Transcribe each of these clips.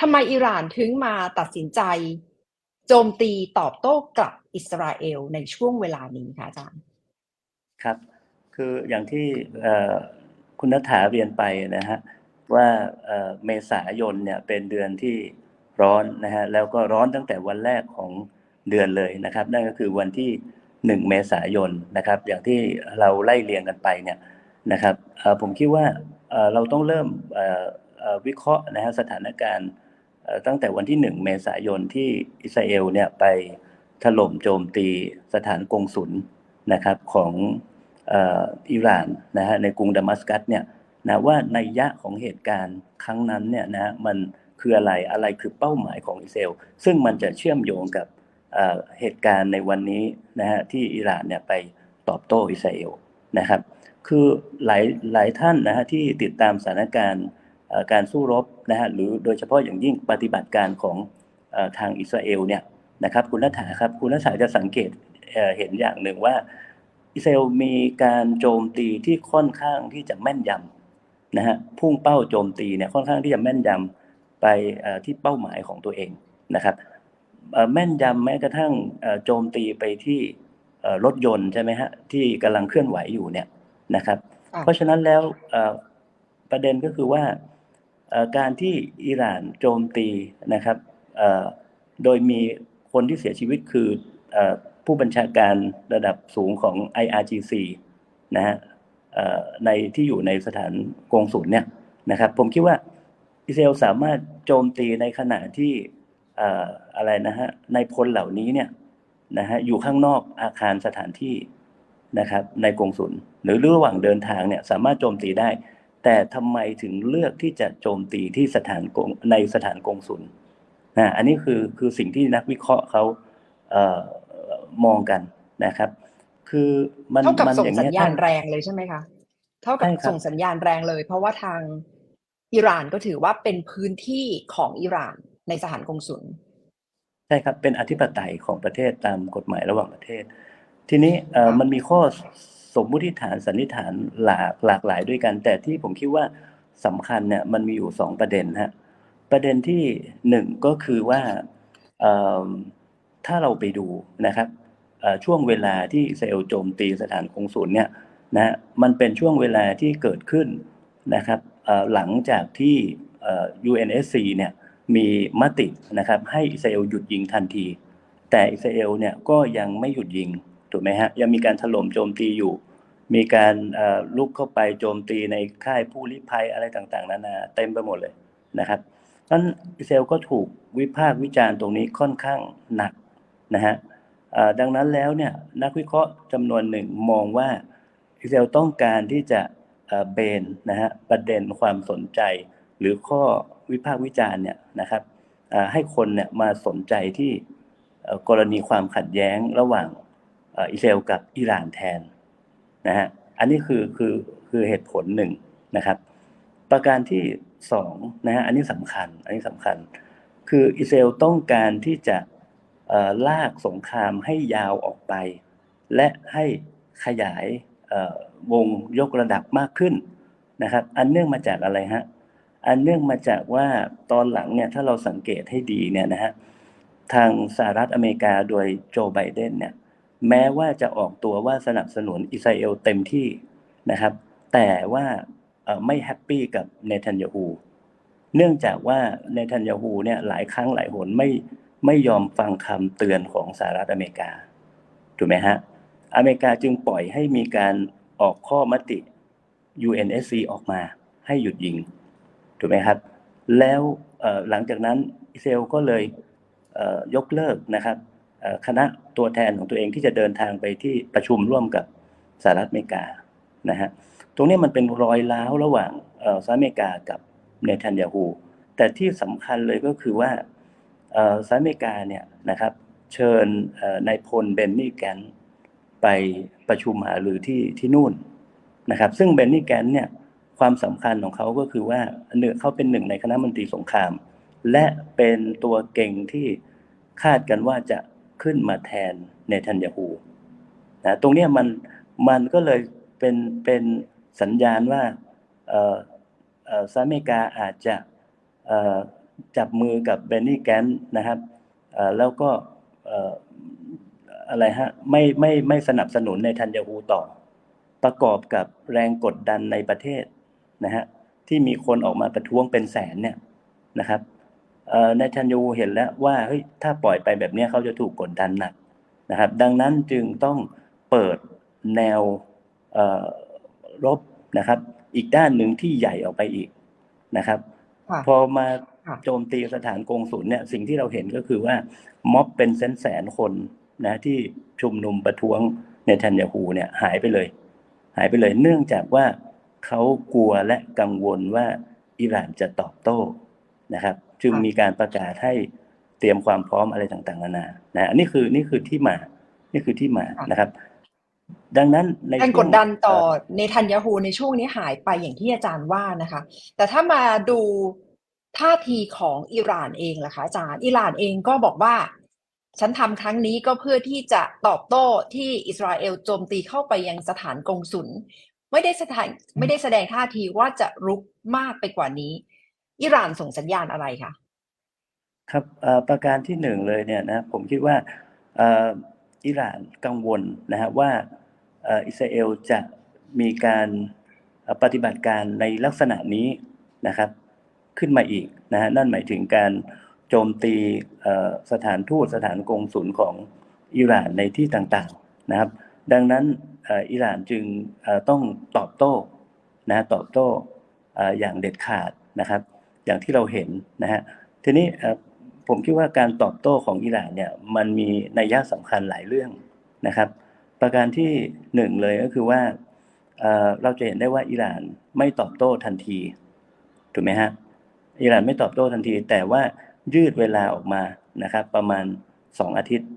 ทำไมอิหร่านถึงมาตัดสินใจ โจมตีตอบโต้กลับอิสราเอลในช่วงเวลานี้คะอาจารย์ครับ คืออย่างที่คุณนัฐาเรียนไปนะฮะว่าเมษายนเนี่ยเป็นเดือนที่ร้อนนะฮะแล้วก็ร้อนตั้งแต่วันแรกของเดือนเลยนะครับ นั่นก็คือวันที่หนึ่งเมษายนนะครับ อย่างที่เราไล่เรียงกันไปเนี่ยนะครับผมคิดว่าเราต้องเริ่มวิเคราะห์นะฮะสถานการณ์ ตั้งแต่วันที่หนึ่งเมษายนที่อิสราเอลเนี่ยไปถล่มโจมตีสถานกงสุลนะครับของอิหร่านนะฮะในกรุงดามัสกัสเนี่ยนะว่าในยะของเหตุการณ์ครั้งนั้นเนี่ยนะมันคืออะไรอะไรคือเป้าหมายของอิสราเอลซึ่งมันจะเชื่อมโยงกับเหตุการณ์ในวันนี้นะฮะที่อิหร่านเนี่ยไปตอบโต้อิสราเอลนะครับ คือหลายหลายท่านนะฮะที่ติดตามสถานการณ์การสู้รบ นะฮะหรือโดยเฉพาะอย่างยิ่งปฏิบัติการของทางอิสราเอลเนี่ยนะครับคุณนัฐาครับคุณนัฐาจะสังเกตเห็นอย่างหนึ่งว่า อิสราเอลมีการโจมตีที่ค่อนข้างที่จะแม่นยำนะฮะพุ่งเป้าโจมตีเนี่ยค่อนข้างที่จะแม่นยำไปที่เป้าหมายของตัวเองนะครับแม่นยำแม้กระทั่งโจมตีไปที่รถยนต์ใช่ไหมฮะที่กำลังเคลื่อนไหวอยู่เนี่ยนะครับ เพราะฉะนั้นแล้วประเด็นก็คือว่า การที่อิหร่านโจมตีนะครับโดยมีคนที่เสียชีวิตคือผู้บัญชาการระดับสูงของ IRGC นะฮะในที่อยู่ในสถานกงสุลเนี่ยนะครับผมคิดว่าอิสราเอลสามารถโจมตีในขณะที่อะไรนะฮะในพลเหล่านี้เนี่ยนะฮะอยู่ข้างนอกอาคารสถานที่นะครับในกงสุลหรือระหว่างเดินทางเนี่ยสามารถโจมตีได้ แต่ทำไมถึงเลือกที่จะโจมตีที่สถานกงในสถานกงสุลนะอันนี้คือคือสิ่งที่นักวิเคราะห์เขาเอ่อมองกันนะครับ คือมันเท่ากับมันส่องย่างสัเงี้ญยญาณถ้าแรงเลยใช่ไหมคะเท่ากับใช่ครับส่งสัญญาณแรงเลย เพราะว่าทางอิหร่านก็ถือว่าเป็นพื้นที่ของอิหร่านในสถานกงสุลใช่ครับเป็นอธิปไตยของประเทศตามกฎหมายระหว่างประเทศ ทีนี้เอ่อมันมีข้อ สมมุติฐานสันนิษฐานหลากหลากหลายด้วยกัน แต่ที่ผมคิดว่าสำคัญเนี่ยมันมีอยู่สองประเด็นฮะประเด็นที่หนึ่งก็คือว่าถ้าเราไปดูนะครับช่วงเวลาที่อิสราเอลโจมตีสถานกงสุลเนี่ยนะมันเป็นช่วงเวลาที่เกิดขึ้นนะครับหลังจากที่เอ่อ UNSC เนี่ยมีมตินะครับให้อิสราเอลหยุดยิงทันที แต่อิสราเอลเนี่ยก็ยังไม่หยุดยิง ถูกไหมฮะยังมีการถล่มโจมตีอยู่ มีการลุกเข้าไปโจมตีในค่ายผู้ลี้ภัยอะไรต่างๆนานาเต็มไปหมดเลยนะครับนั้นอิสราเอลก็ถูกวิพากษ์วิจารณ์ตรงนี้ค่อนข้างหนักนะฮะดังนั้นแล้วเนี่ยนักวิเคราะห์จำนวนหนึ่งมองว่าอิสราเอลต้องการที่จะเบนนะฮะประเด็นความสนใจ หรือข้อวิพากษ์วิจารณ์เนี่ยนะครับให้คนเนี่ยมาสนใจที่กรณีความขัดแย้งระหว่าง อิสราเอลกับอิหร่านแทนนะฮะอันนี้คือคือคือเหตุผลหนึ่งนะครับ ประการที่สองนะฮะอันนี้สำคัญ อันนี้สำคัญ คืออิสราเอลต้องการที่จะลากสงครามให้ยาวออกไป และให้ขยายวงยกระดับมากขึ้นนะครับ อันเนื่องมาจากอะไรฮะอันเนื่องมาจากว่าตอนหลังเนี่ยถ้าเราสังเกตให้ดีเนี่ยนะฮะทางสหรัฐอเมริกาโดยโจไบเดนเนี่ย แม้ว่าจะออกตัวว่าสนับสนุนอิสราเอลเต็มที่นะครับ แต่ว่าไม่แฮปปี้กับเนทันยาฮูเนื่องจากว่าเนทันยาฮูเนี่ยหลายครั้งหลายหนไม่ไม่ยอมฟังคำเตือนของสหรัฐอเมริกาถูกไหมฮะอเมริกาจึงปล่อยให้มีการออกข้อมติ UNSC ออกมาให้หยุดยิงถูกไหมครับ แล้วหลังจากนั้นอิสราเอลก็เลยยกเลิกนะครับ คณะตัวแทนของตัวเองที่จะเดินทางไปที่ประชุมร่วมกับสหรัฐอเมริกานะฮะตรงนี้มันเป็นรอยร้าวระหว่างสหรัฐอเมริกากับเนทันยาฮูแต่ที่สำคัญเลยก็คือว่าสหรัฐอเมริกาเนี่ยนะครับเชิญนายพลเบนนี่แกนไปประชุมหารือที่ที่นู่นนะครับ ซึ่งเบนนี่แกนเนี่ยความสำคัญของเขาก็คือว่าหนึ่งเขาเป็นหนึ่งในคณะมนตรีสงคราม และเป็นตัวเก่งที่คาดกันว่าจะ ขึ้นมาแทนเนทันยาฮูนะตรงนี้มันมันก็เลยเป็นเป็นสัญญาณว่าอ่อเอ่อสหรัฐอเมริกาอาจจะอ่อจับมือกับเบนนี่แกนนะครับอ่อแล้วก็อ่ออะไรฮะไม่ไม่ไม่สนับสนุนในทันยาฮูต่อ ประกอบกับแรงกดดันในประเทศนะฮะที่มีคนออกมาประท้วงเป็นแสนเนี่ยนะครับ เอ่อในทันยาฮูเห็นแล้วว่าเฮ้ยถ้าปล่อยไปแบบเนี้ยเขาจะถูกกดดันหนักนะครับ ดังนั้นจึงต้องเปิดแนวเอ่อรบนะครับ อีกด้านหนึ่งที่ใหญ่ออกไปอีกนะครับค่ะพอมาค่ะโจมตีสถานกงสุลเนี่ยสิ่งที่เราเห็นก็คือว่าม็อบเป็นแสนแสนๆคนนะที่ชุมนุมประท้วงในทันยาฮูเนี่ยหายไปเลย หายไปเลยเนื่องจากว่าเขากลัวและกังวลว่าอิหร่านจะตอบโต้นะครับ จึงมีการประกาศให้เตรียมความพร้อมอะไรต่างๆนานานะอันนี้คือนี่คือที่มา นี่คือที่มานะครับ ดังนั้นในแรงช่วกงดดันต่อเเนทันยาฮูในช่วงนี้หายไปอย่างที่อาจารย์ว่านะคะ แต่ถ้ามาดูท่าทีของอิหร่านเองล่ะคะอาจารย์อิหร่านเองก็บอกว่า ฉันทำครั้งนี้ก็เพื่อที่จะตอบโต้ที่อิสราเอลโจมตีเข้าไปยังสถานกงสุลไม่ได้สถานไม่ได้แสดงท่าทีว่าจะรุกมากไปกว่านี้ อิหร่านส่งสัญญาณอะไรคะครับประการที่หนึ่งเลยเนี่ยนะผมคิดว่าอิหร่านกังวลนะฮะว่าอิสราเอลจะมีการปฏิบัติการในลักษณะนี้นะครับขึ้นมาอีกนะฮะนั่นหมายถึงการโจมตีสถานทูตสถานกงสุลของอิหร่านในที่ต่างๆนะครับ ดังนั้นอิหร่านจึงต้องตอบโต้นะตอบโต้อย่างเด็ดขาดนะครับ อย่างที่เราเห็นนะฮะทีนี้ผมคิดว่าการตอบโต้ของอิหร่านเนี่ยมันมีนัยยะสำคัญหลายเรื่องนะครับ ประการที่หนึ่งเลยก็คือว่าเราจะเห็นได้ว่าอิหร่านไม่ตอบโต้ทันทีถูกไหมฮะอิหร่านไม่ตอบโต้ทันที แต่ว่ายืดเวลาออกมานะครับ ประมาณสองอาทิตย์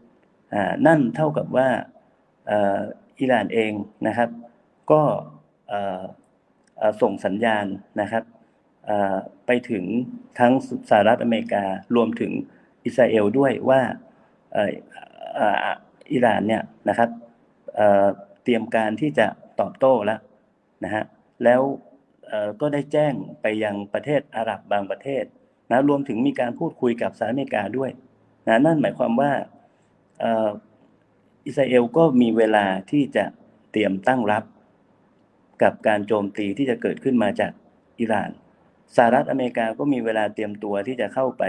นั่นเท่ากับว่าอิหร่านเองนะครับ ก็ส่งสัญญาณนะครับ ไปถึงทั้งสหรัฐอเมริการวมถึงอิสราเอลด้วยว่าอิหร่านเนี่ยนะครับเตรียมการที่จะตอบโต้แล้วนะฮะแล้วก็ได้แจ้งไปยังประเทศอาหรับบางประเทศนะรวมถึงมีการพูดคุยกับสหรัฐอเมริกาด้วยนะนั่นหมายความว่าอิสราเอลก็มีเวลาที่จะเตรียมตั้งรับ กับการโจมตีที่จะเกิดขึ้นมาจากอิหร่าน สหรัฐอเมริกาก็มีเวลาเตรียมตัวที่จะเข้าไป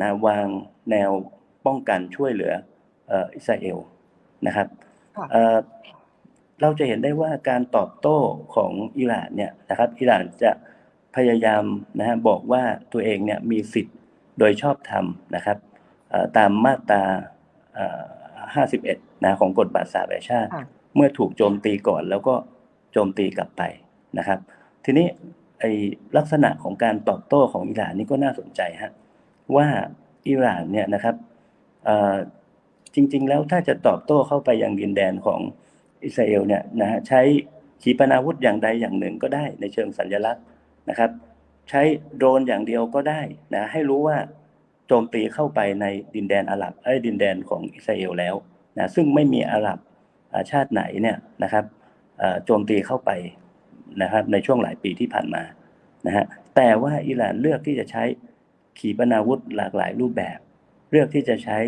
นะวางแนวป้องกันช่วยเหลือเอ่ออิสราเอลนะครับค่ะเอ่อเราจะเห็นได้ว่าการตอบโต้ของอิหร่านเนี่ยนะครับอิหร่านจะพยายามนะฮะบอกว่าตัวเองเนี่ยมีสิทธิ์โดยชอบธรรมนะครับเอ่อตามมาตราเอ่อ51นะของกฎบัตรสหประชาชาติค่ะเมื่อถูกโจมตีก่อนแล้วก็โจมตีกลับไปนะครับ ทีนี้ ไอ้ลักษณะของการตอบโต้ของอิหร่านนี่ก็น่าสนใจฮะว่าอิหร่านเนี่ยนะครับจริง ๆ แล้วถ้าจะตอบโต้เข้าไปยังดินแดนของอิสราเอลเนี่ยนะฮะใช้ขีปนาวุธอย่างใดอย่างหนึ่งก็ได้ในเชิงสัญลักษณ์นะครับ ใช้โดรนอย่างเดียวก็ได้นะให้รู้ว่าโจมตีเข้าไปในดินแดนอาหรับไอ้ดินแดนของอิสราเอลแล้วนะซึ่งไม่มีอาหรับชาติไหนเนี่ยนะครับโจมตีเข้าไป นะครับในช่วงหลายปีที่ผ่านมานะฮะแต่ว่าอิหร่านเลือกที่จะใช้ขีปนาวุธหลากหลายรูปแบบ เลือกที่จะใช้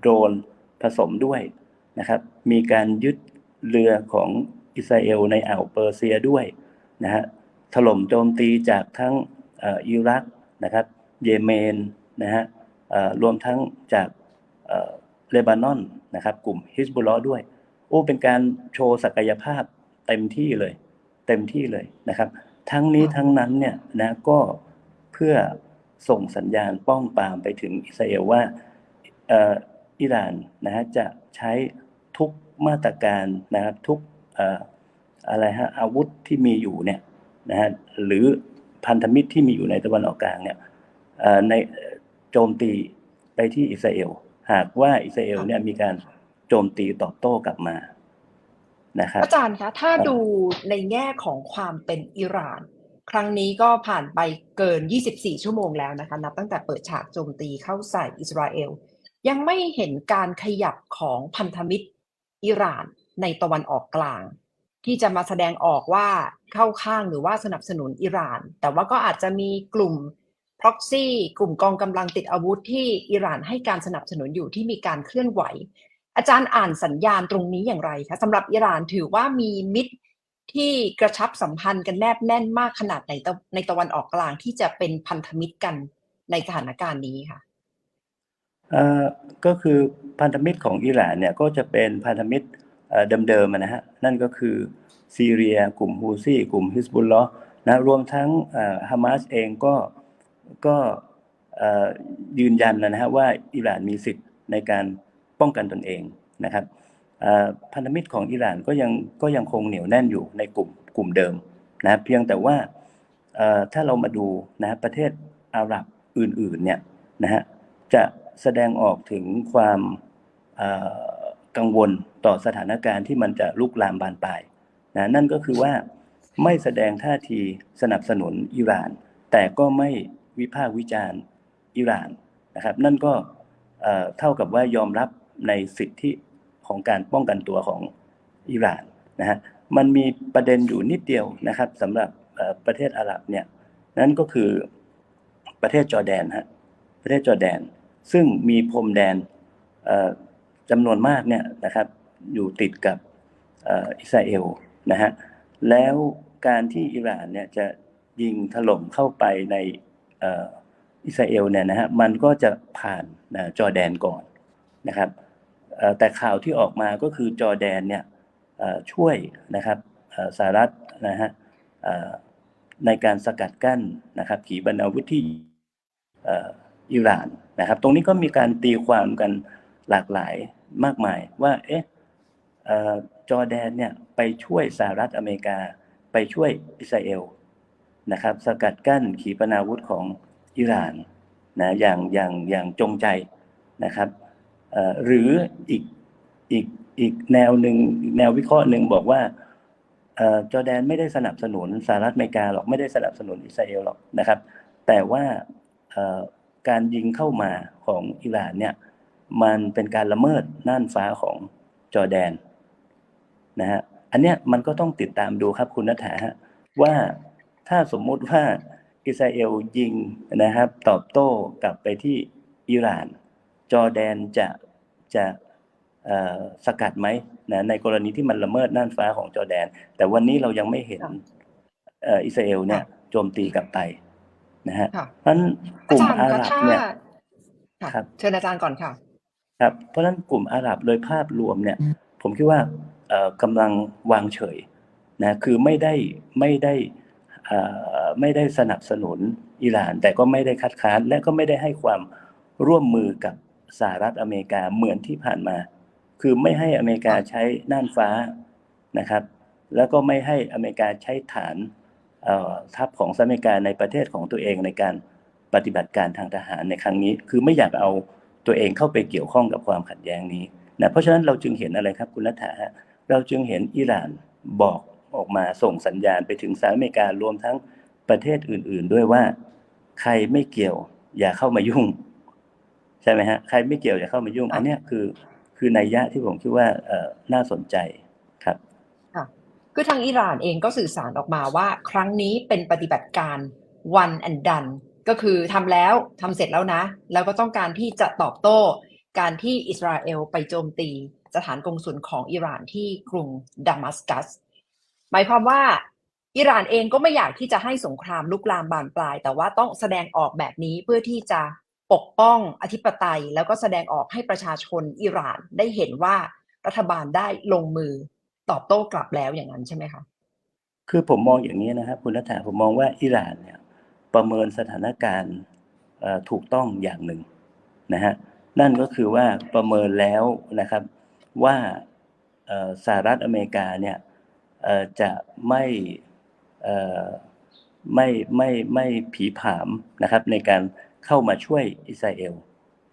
โดรนผสมด้วยนะครับ มีการยึดเรือของอิสราเอลในอ่าวเปอร์เซียด้วยนะฮะถล่มโจมตีจากทั้งอิรักนะครับ เยเมนนะฮะรวมทั้งจากเอ่อเลบานอนนะครับ กลุ่มฮิสบุลลอด้วย โอ้เป็นการโชว์ศักยภาพเต็มที่เลย เต็มที่เลยนะครับ ทั้งนี้ทั้งนั้นเนี่ยนะก็เพื่อส่งสัญญาณป้องปรามไปถึงอิสราเอลว่าเอ่ออิหร่านนะฮะจะใช้ทุกมาตรการนะครับทุกเอ่ออะไรฮะอาวุธที่มีอยู่เนี่ยนะฮะหรือพันธมิตรที่มีอยู่ในตะวันออกกลางเนี่ยเอ่อในโจมตีไปที่อิสราเอลหากว่าอิสราเอลเนี่ยมีการโจมตีตอบโต้กลับมา นะครับอาจารย์คะถ้าครับดูในแง่ของความเป็นอิหร่าน ครั้งนี้ก็ผ่านไปเกิน 24 ชั่วโมงแล้วนะคะ นับตั้งแต่เปิดฉากโจมตีเข้าใส่อิสราเอล ยังไม่เห็นการขยับของพันธมิตรอิหร่านในตะวันออกกลาง ที่จะมาแสดงออกว่าเข้าข้างหรือว่าสนับสนุนอิหร่าน แต่ว่าก็อาจจะมีกลุ่ม proxy กลุ่มกองกำลังติดอาวุธที่อิหร่านให้การสนับสนุนอยู่ที่มีการเคลื่อนไหว อาจารย์อ่านสัญญาณตรงนี้อย่างไรคะสำหรับอิหร่านถือว่ามีมิตรที่กระชับสัมพันธ์กันแนบแน่นมากขนาดไหนตะในตะวันออกกลางที่จะเป็นพันธมิตรกันในสถานการณ์นี้ค่ะเอ่อก็คือพันธมิตรของอิหร่านเนี่ยก็จะเป็นพันธมิตรเดิมๆนะฮะนั่นก็คือซีเรีย กลุ่มฮูซี่ กลุ่มฮิสบุลลอห์นะรวมทั้งฮามาสเองก็ก็ยืนยันนะฮะว่าอิหร่านมีสิทธิ์ในการ ป้องกันตนเองนะครับพันธมิตรของอิหร่านก็ยังก็ยังคงเหนียวแน่นอยู่ในกลุ่มกลุ่มเดิมนะเพียงแต่ว่าถ้าเรามาดูนะประเทศอาหรับอื่นๆเนี่ยนะฮะจะแสดงออกถึงความกังวลต่อสถานการณ์ที่มันจะลุกลามบานปลายนะนั่นก็คือว่าไม่แสดงท่าทีสนับสนุนอิหร่าน แต่ก็ไม่วิพากษ์วิจารณ์อิหร่านนะครับ นั่นก็เท่ากับว่ายอมรับ ในสิทธิของการป้องกันตัวของอิหร่านนะฮะมันมีประเด็นอยู่นิดเดียวนะครับสำหรับประเทศอาหรับเนี่ยนั่นก็คือประเทศจอร์แดนฮะประเทศจอร์แดน ซึ่งมีพรมแดนจำนวนมากเนี่ยนะครับอยู่ติดกับอิสราเอลนะฮะแล้วการที่อิหร่านเนี่ยจะยิงถล่มเข้าไปในอิสราเอลเนี่ยนะฮะมันก็จะผ่านจอร์แดนก่อนนะครับ แต่ข่าวที่ออกมาก็คือจอแดนเนี่ยช่วยนะครับสหรัฐนะฮะในการสกัดกั้นนะครับขีปนาวุธที่อิหร่านนะครับ ตรงนี้ก็มีการตีความกันหลากหลายมากมายว่าเอ๊ะเอ่อจอแดนเนี่ยไปช่วยสหรัฐอเมริกา ไปช่วยอิสราเอลนะครับสกัดกั้นขีปนาวุธของอิหร่านนะอย่างอย่างอย่างจงใจนะครับ หรืออีกอีกอีกแนวหนึ่งแนววิเคราะห์หนึ่งบอกว่าอจอแดนไม่ได้สนับสนุนสหรัฐอเมริกาหรอกไม่ได้สนับสนุนอิสราเอลหรอกนะครับ แต่ว่าการยิงเข้ามาของอิหร่านเนี่ยมันเป็นการละเมิดน่านฟ้าของจอแดนนะฮะอันเนี้ยมันก็ต้องติดตามดูครับคุณนัฐาฮะว่าถ้าสมมุติว่าอิสราเอลยิงนะครับ ตอบโต้กลับไปที่อิหร่าน จอร์แดนจะจะเอ่อสกัดไหมนะในกรณีที่มันละเมิดน่านฟ้าของจอร์แดน แต่วันนี้เรายังไม่เห็นค่ะเอ่ออิสราเอลเนี่ยโจมตีกลับไปนะฮะค่ะเพราะฉะนั้นกอาลุ่มจารย์อาคะหรับถ้าเนี่ยค่ะครับเชิญอาจารย์ก่อนค่ะครับเพราะฉะนั้นกลุ่มอาหรับโดยภาพรวมเนี่ย ผมคิดว่าเอ่อกำลังวางเฉยนะคือไม่ได้ไม่ได้เอ่อไม่ได้สนับสนุนอิหร่าน แต่ก็ไม่ได้คัดค้านและก็ไม่ได้ให้ความร่วมมือกับ สหรัฐอเมริกาเหมือนที่ผ่านมา คือไม่ให้อเมริกาใช้น่านฟ้านะครับ แล้วก็ไม่ให้อเมริกาใช้ฐานเอ่อทัพของสหรัฐอเมริกาในประเทศของตัวเองในการปฏิบัติการทางทหารในครั้งนี้ คือไม่อยากเอาตัวเองเข้าไปเกี่ยวข้องกับความขัดแย้งนี้นะเพราะฉะนั้นเราจึงเห็นอะไรครับคุณนัฐาฮะเราจึงเห็นอิหร่านบอกออกมาส่งสัญญาณไปถึงสหรัฐอเมริการวมทั้งประเทศอื่น ๆ ด้วยว่า ใครไม่เกี่ยวอย่าเข้ามายุ่ง ใช่ไหมฮะใครไม่เกี่ยวอย่าเข้ามายุ่งค่ะอันเนี้ยคือ คือนัยยะที่ผมคิดว่าเอ่อน่าสนใจครับค่ะคือทางอิหร่านเองก็สื่อสารออกมาว่า ครั้งนี้เป็นปฏิบัติการ one and done ก็คือทำแล้วทำเสร็จแล้วนะ แล้วก็ต้องการที่จะตอบโต้ การที่อิสราเอลไปโจมตีสถานกงสุลของอิหร่านที่กรุงดามัสกัส หมายความว่าอิหร่านเองก็ไม่อยากที่จะให้สงครามลุกลามบานปลาย แต่ว่าต้องแสดงออกแบบนี้เพื่อที่จะ ปกป้องอธิปไตย แล้วก็แสดงออกให้ประชาชนอิหร่านได้เห็นว่ารัฐบาลได้ลงมือตอบโต้กลับแล้วอย่างนั้นใช่ไหมคะคือผมมองอย่างนี้นะครับคุณนัฐาผมมองว่าอิหร่านเนี่ยประเมินสถานการณ์ถูกต้องอย่างหนึ่งนะฮะนั่นก็คือว่าประเมินแล้วนะครับว่าสหรัฐอเมริกาเนี่ยจะไม่ไม่ไม่ไม่ผีผามนะครับในการ เข้ามาช่วยอิสราเอล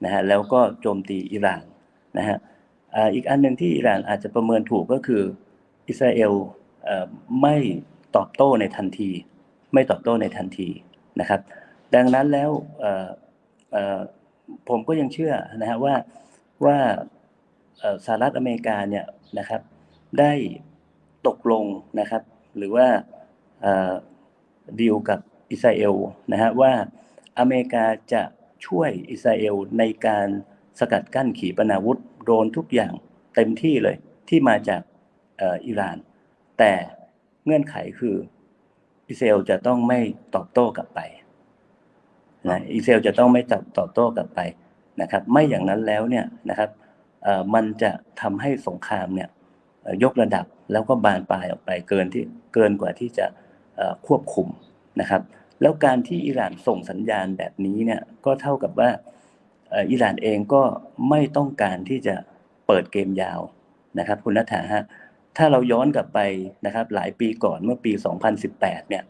นะฮะแล้วก็โจมตีอิหร่านนะฮะอีกอันหนึ่งที่อิหร่านอาจจะประเมินถูกก็คืออิสราเอลไม่ตอบโต้ในทันที ไม่ตอบโต้ในทันทีนะครับ ดังนั้นแล้วผมก็ยังเชื่อนะฮะว่าว่าสหรัฐอเมริกาเนี่ยนะครับได้ตกลงนะครับ หรือว่าดีลกับอิสราเอลนะฮะว่า อเมริกาจะช่วยอิสราเอลในการสกัดกั้นขีปนาวุธโดรนทุกอย่างเต็มที่เลยที่มาจากอิหร่าน แต่เงื่อนไขคืออิสราเอลจะต้องไม่ตอบโต้กลับไปนะอิสราเอลจะต้องไม่ตอบตอบโต้กลับไปนะครับ ไม่อย่างนั้นแล้วเนี่ยนะครับมันจะทำให้สงครามเนี่ยยกระดับแล้วก็บานปลายออกไปเกินที่เกินกว่าที่จะควบคุมนะครับ แล้วการที่อิหร่านส่งสัญญาณแบบนี้เนี่ยก็เท่ากับว่าอิหร่านเองก็ไม่ต้องการที่จะเปิดเกมยาวนะครับ คุณนัทธาฮะถ้าเราย้อนกลับไปนะครับ หลายปีก่อนเมื่อปี 2018 เนี่ย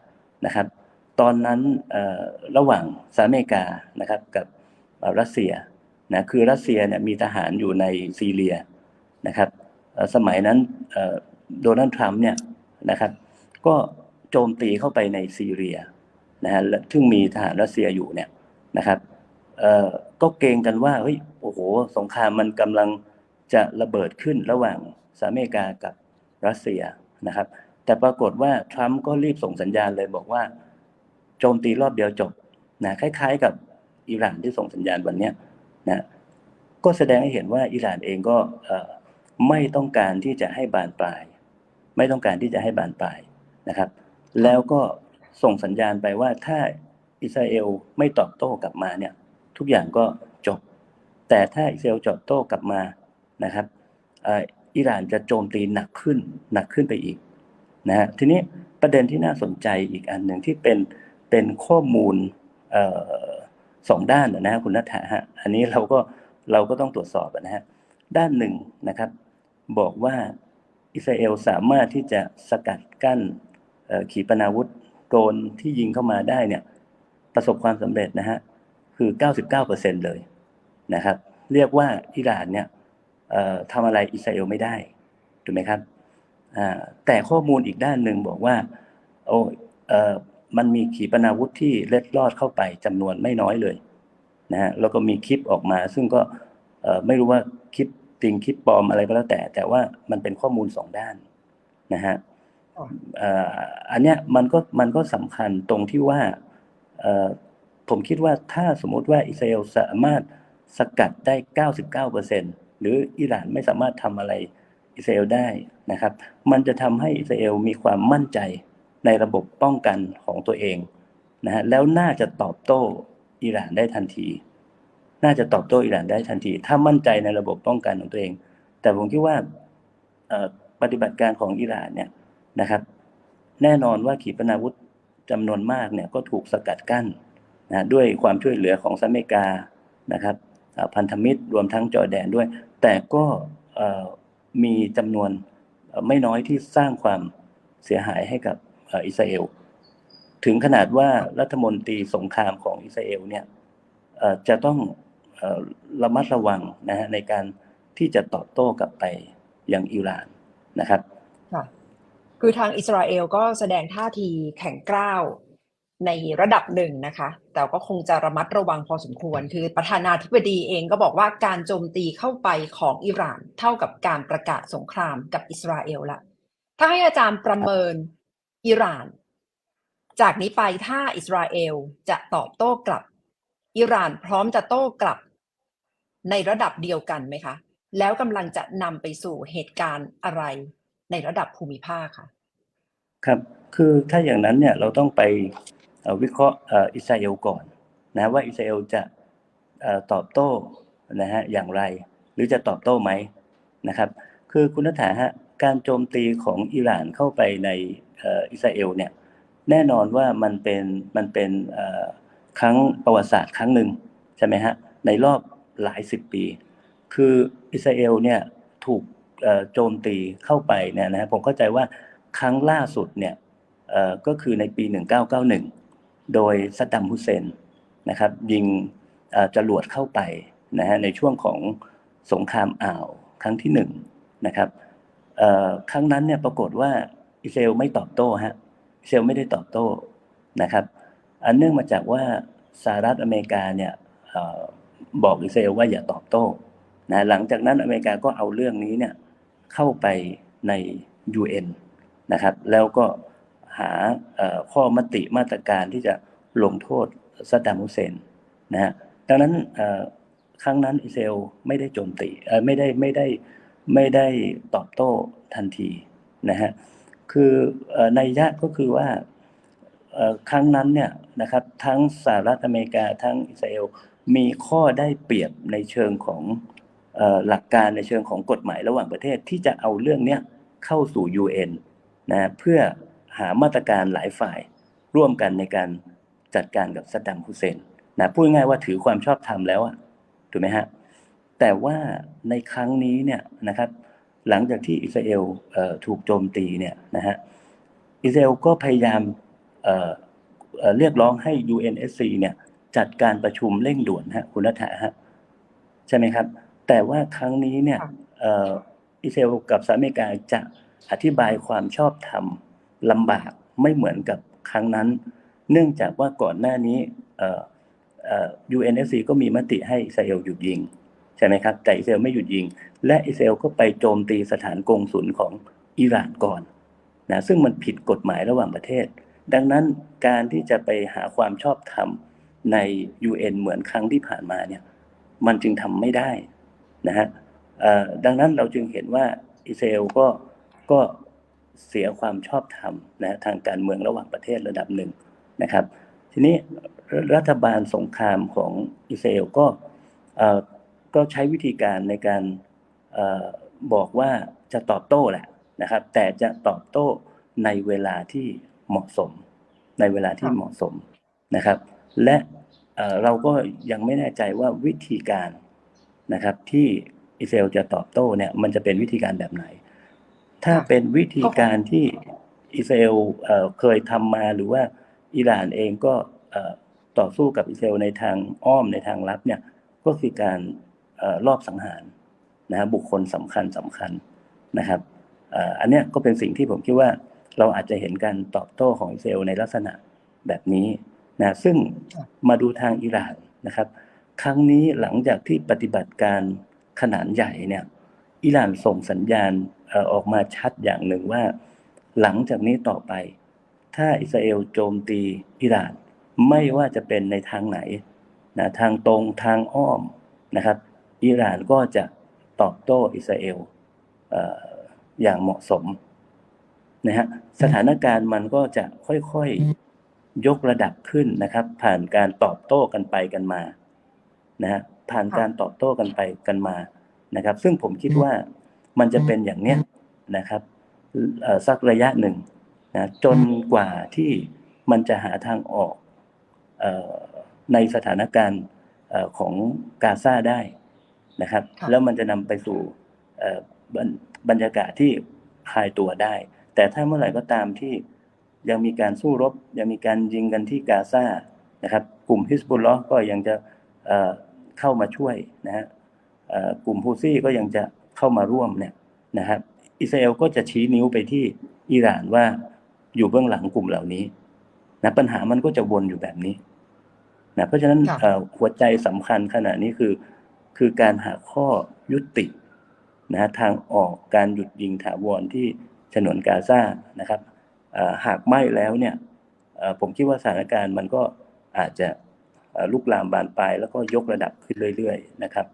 นะครับ ตอนนั้นระหว่างสหรัฐอเมริกานะครับกับรัสเซียนะคือรัสเซียเนี่ยมีทหารอยู่ในซีเรียนะครับ สมัยนั้นโดนัลด์ทรัมป์เนี่ยนะครับ ก็โจมตีเข้าไปในซีเรีย นะฮะและซึ่งมีทหารรัสเซียอยู่เนี่ยนะครับเอ่อก็เกรงกันว่าเฮ้ยโอ้โหสงครามมันกำลังจะระเบิดขึ้นระหว่างสหรัฐอเมริกากับรัสเซียนะครับ แต่ปรากฏว่าทรัมป์ก็รีบส่งสัญญาณเลยบอกว่าโจมตีรอบเดียวจบนะคล้าย ๆ กับอิหร่านที่ส่งสัญญาณวันนี้นะก็แสดงให้เห็นว่าอิหร่านเองก็ไม่ต้องการที่จะให้บานปลาย ไม่ต้องการที่จะให้บานปลายนะครับ แล้วก็ ส่งสัญญาณไปว่าถ้าอิสราเอลไม่ตอบโต้กลับมาเนี่ยทุกอย่างก็จบ แต่ถ้าอิสราเอลตอบโต้กลับมานะครับอิหร่านจะโจมตีหนักขึ้นหนักขึ้นไปอีกนะฮะทีนี้ประเด็นที่น่าสนใจอีกอันหนึ่งที่เป็นเป็นข้อมูลออสองด้านนะฮะคุณนัทธาฮะอันนี้เราก็เราก็ต้องตรวจสอบนะฮะด้านหนึ่งนะครับ บอกว่าอิสราเอลสามารถที่จะสกัดกั้นขีปนาวุธ โดรนที่ยิงเข้ามาได้เนี่ยประสบความสำเร็จนะฮะคือ 99%เลยนะครับ เรียกว่าอิหร่านเนี่ยทำอะไรอิสราเอลไม่ได้ถูกไหมครับแต่ข้อมูลอีกด้านหนึ่งบอกว่าโอ้เออมันมีขีปนาวุธที่เล็ดลอดเข้าไปจำนวนไม่น้อยเลยนะฮะแล้วก็มีคลิปออกมา ซึ่งก็ไม่รู้ว่าคลิปจริงคลิปปลอมอะไรก็แล้วแต่ แต่ว่ามันเป็นข้อมูลสองด้านนะฮะ อันเนี้ยมันก็มันก็สำคัญตรงที่ว่าผมคิดว่าถ้าสมมติว่าอิสราเอลสามารถสกัดได้ 99%หรืออิหร่านไม่สามารถทำอะไรอิสราเอลได้นะครับ มันจะทำให้อิสราเอลมีความมั่นใจในระบบป้องกันของตัวเองนะฮะแล้วน่าจะตอบโต้อิหร่านได้ทันที น่าจะตอบโต้อิหร่านได้ทันที ถ้ามั่นใจในระบบป้องกันของตัวเอง แต่ผมคิดว่าปฏิบัติการของอิหร่านเนี่ย นะครับ แน่นอนว่าขีปนาวุธจำนวนมากเนี่ยก็ถูกสกัดกั้นนะด้วยความช่วยเหลือของสหรัฐอเมริกานะครับพันธมิตรรวมทั้งจอร์แดนด้วย แต่ก็มีจำนวนไม่น้อยที่สร้างความเสียหายให้กับอิสราเอล ถึงขนาดว่ารัฐมนตรีสงครามของอิสราเอลเนี่ยจะต้องระมัดระวังนะฮะในการที่จะตอบโต้กลับไปยังอิหร่านนะครับ คือทางอิสราเอลก็แสดงท่าทีแข็งกร้าวในระดับหนึ่งนะคะ แต่ก็คงจะระมัดระวังพอสมควร คือประธานาธิบดีเองก็บอกว่าการโจมตีเข้าไปของอิหร่าน เท่ากับการประกาศสงครามกับอิสราเอลละ ถ้าให้อาจารย์ประเมินอิหร่าน จากนี้ไปถ้าอิสราเอลจะตอบโต้กลับ อิหร่านพร้อมจะโต้กลับในระดับเดียวกันไหมคะ แล้วกำลังจะนำไปสู่เหตุการณ์อะไร ในระดับภูมิภาคค่ะ ครับ คือถ้าอย่างนั้นเนี่ยเราต้องไปวิเคราะห์อิสราเอลก่อนนะว่าอิสราเอลจะตอบโต้นะฮะอย่างไร หรือจะตอบโต้ไหมนะครับ คือคุณนัฐาฮะการโจมตีของอิหร่านเข้าไปในอิสราเอลเนี่ยแน่นอนว่ามันเป็นมันเป็นครั้งประวัติศาสตร์ครั้งหนึ่งใช่ไหมฮะในรอบหลายสิบปี คืออิสราเอลเนี่ยถูก โจมตีเข้าไปเนี่ยนะผมเข้าใจว่าครั้งล่าสุดเนี่ยก็คือในปี 1991 โดยซัดดัมฮุเซนนะครับยิงจรวดเข้าไปนะฮะในช่วงของสงครามอ่าวครั้งที่หนึ่งนะครับครั้งนั้นเนี่ยปรากฏว่าอิสราเอลไม่ตอบโต้ฮะอิสราเอลไม่ได้ตอบโต้นะครับ อันเนื่องมาจากว่าสหรัฐอเมริกาเนี่ยบอกอิสราเอลว่าอย่าตอบโต้นะหลังจากนั้นอเมริกาก็เอาเรื่องนี้เนี่ย เข้าไปใน UN นะครับ แล้วก็หาข้อมติมาตรการที่จะลงโทษซัดดัมฮุเซนนะฮะดังนั้นครั้งนั้นอิสราเอลไม่ได้โจมตีไม่ได้ไม่ได้ไม่ได้ตอบโต้ทันทีนะฮะคือในยะก็คือว่าครั้งนั้นเนี่ยนะครับทั้งสหรัฐอเมริกาทั้งอิสราเอลมีข้อได้เปรียบในเชิงของ หลักการในเชิงของกฎหมายระหว่างประเทศที่จะเอาเรื่องนี้เข้าสู่ UN นะเพื่อหามาตรการหลายฝ่ายร่วมกันในการจัดการกับซัดดัมฮุเซนนะพูดง่ายว่าถือความชอบธรรมแล้วอะถูกไหมฮะแต่ว่าในครั้งนี้เนี่ยนะครับ หลังจากที่อิสราเอลถูกโจมตีเนี่ยนะฮะอิสราเอลก็พยายามเเเรียกร้องให้ UNSC เนี่ยจัดการประชุมเร่งด่วนฮะคุณนัฐาฮะใช่ไหมครับ แต่ว่าครั้งนี้เนี่ยค่ะเอ่ออิสราเอลกับสหรัฐอเมริกาจะอธิบายความชอบธรรมลำบากไม่เหมือนกับครั้งนั้น เนื่องจากว่าก่อนหน้านี้เอ่อเอ่อ UNSC ก็มีมติให้อิสราเอลหยุดยิงใช่ไหมครับ แต่อิสราเอลไม่หยุดยิง และอิสราเอลก็ไปโจมตีสถานกงสุลของอิหร่านก่อนนะซึ่งมันผิดกฎหมายระหว่างประเทศ ดังนั้นการที่จะไปหาความชอบธรรมใน UN เหมือนครั้งที่ผ่านมาเนี่ย มันจึงทำไม่ได้ นะฮะเอ่อดังนั้นเราจึงเห็นว่าอิสราเอลก็ก็เสียความชอบธรรมนะทางการเมืองระหว่างประเทศระดับหนึ่งนะครับ ทีนี้รัฐบาลสงครามของอิสราเอลก็เอ่อก็ใช้วิธีการในการเอ่อบอกว่าจะตอบโต้แหละนะครับ แต่จะตอบโต้ในเวลาที่เหมาะสม ในเวลาที่ค่ะเหมาะสมนะครับ และเอ่อเราก็ยังไม่แน่ใจว่าวิธีการ นะครับ ที่อิสราเอลจะตอบโต้เนี่ยมันจะเป็นวิธีการแบบไหน ถ้าเป็นวิธีการที่อิสราเอลเคยทำมาหรือว่าอิหร่านเองก็ต่อสู้กับอิสราเอลในทางอ้อมในทางลับเนี่ยก็คือการรอบสังหารนะฮะบุคคลสำคัญสำคัญนะครับอันนี้ก็เป็นสิ่งที่ผมคิดว่าเราอาจจะเห็นการตอบโต้ของอิสราเอลในลักษณะแบบนี้นะซึ่งมาดูทางอิหร่านนะครับ ครั้งนี้หลังจากที่ปฏิบัติการขนาดใหญ่เนี่ยอิหร่านส่งสัญญาณออกมาชัดอย่างหนึ่งว่า หลังจากนี้ต่อไป ถ้าอิสราเอลโจมตีอิหร่านไม่ว่าจะเป็นในทางไหนนะทางตรงทางอ้อมนะครับ อิหร่านก็จะตอบโต้อิสราเอลเอ่ออย่างเหมาะสมนะฮะสถานการณ์มันก็จะค่อยๆยกระดับขึ้นนะครับ ผ่านการตอบโต้กันไปกันมา นะฮะผ่านการตอบโต้กันไปกันมานะครับ ซึ่งผมคิดว่ามันจะเป็นอย่างเนี้ยนะครับเอ่อสักระยะหนึ่งนะจนกว่าที่มันจะหาทางออกเอ่อในสถานการณ์เอ่อของกาซาได้นะครับค่ะแล้วมันจะนำไปสู่เอ่อบรรบรรยากาศที่คลายตัวได้ แต่ถ้าเมื่อไหร่ก็ตามที่ยังมีการสู้รบ ยังมีการยิงกันที่กาซานะครับ กลุ่มฮิสบุลลอฮ์ก็ยังจะ เอ่อเข้ามาช่วยนะฮะเอ่อกลุ่มฮูซี่ก็ยังจะเข้ามาร่วมเนี่ยนะครับอิสราเอลก็จะชี้นิ้วไปที่อิหร่านว่าอยู่เบื้องหลังกลุ่มเหล่านี้นะปัญหามันก็จะวนอยู่แบบนี้นะเพราะฉะนั้นค่ะเอ่อหัวใจสำคัญขณะนี้คือคือการหาข้อยุตินะทางออกการหยุดยิงถาวรที่ฉนวนกาซานะครับเอ่อหากไม่แล้วเนี่ยเอ่อผมคิดว่าสถานการณ์มันก็อาจจะเอ่อ ลุกลามบานปลายแล้วก็ยกระดับขึ้นเรื่อย ๆ นะครับ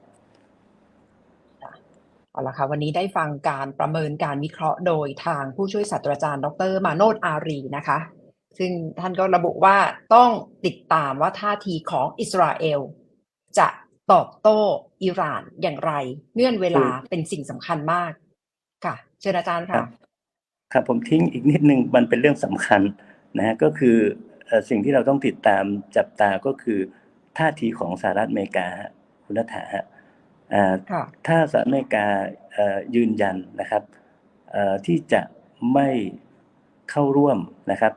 เอาละค่ะวันนี้ได้ฟังการประเมินการวิเคราะห์โดยทางผู้ช่วยศาสตราจารย์ ดร มาโนดอารีนะคะ ซึ่งท่านก็ระบุว่าต้องติดตามว่าท่าทีของอิสราเอล จะตอบโต้อิหร่านอย่างไร เงื่อนเวลาเป็นสิ่งสำคัญมากค่ะ เชิญอาจารย์ครัค่ะบครับผมทิ้งอีกนิดนึงมันเป็นเรื่องสำคัญนะฮะก็คือเอ่อ สิ่งที่เราต้องติดตามจับตาก็คือท่าทีของสหรัฐอเมริกาฮะคุณนัฐาฮะอ่าค่ะถ้าสหรัฐอเมริกาเอ่อยืนยันนะครับเอ่อที่จะไม่เข้าร่วมนะครับ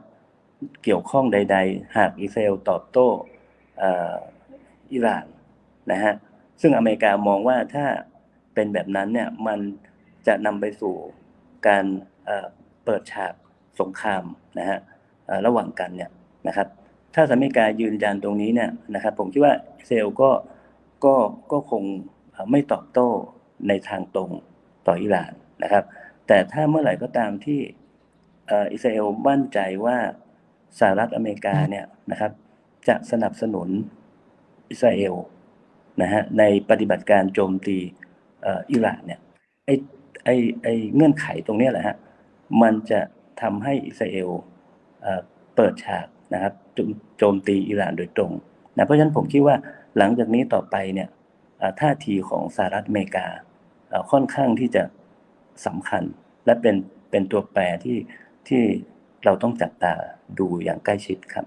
เกี่ยวข้องใด ๆ หากอิสราเอลตอบโต้เอ่ออิหร่านนะฮะซึ่งอเมริกามองว่าถ้าเป็นแบบนั้นเนี่ยมันจะนำไปสู่การเอ่อเปิดฉากสงครามนะฮะเอ่อระหว่างกันเนี่ย นะครับ ถ้าสหรัฐอเมริกายืนยันตรงนี้เนี่ยนะครับ ผมคิดว่าอิสราเอลก็ก็ก็คงไม่ตอบโต้ในทางตรงต่ออิหร่านนะครับ แต่ถ้าเมื่อไหร่ก็ตามที่อิสราเอลมั่นใจว่าสหรัฐอเมริกาเนี่ยนะครับ จะสนับสนุนอิสราเอลนะฮะในปฏิบัติการโจมตีอิหร่านเนี่ยไอไอไอเงื่อนไขตรงนี้แหละฮะมันจะทำให้อิสราเอลเปิดฉาก นะครับโจมโจมตีอิหร่านโดยตรงนะเพราะฉะนั้นผมคิดว่าหลังจากนี้ต่อไปเนี่ยท่าทีของสหรัฐอเมริกาค่อนข้างที่จะสำคัญ และเป็นเป็นตัวแปรที่ที่เราต้องจับตาดูอย่างใกล้ชิดครับ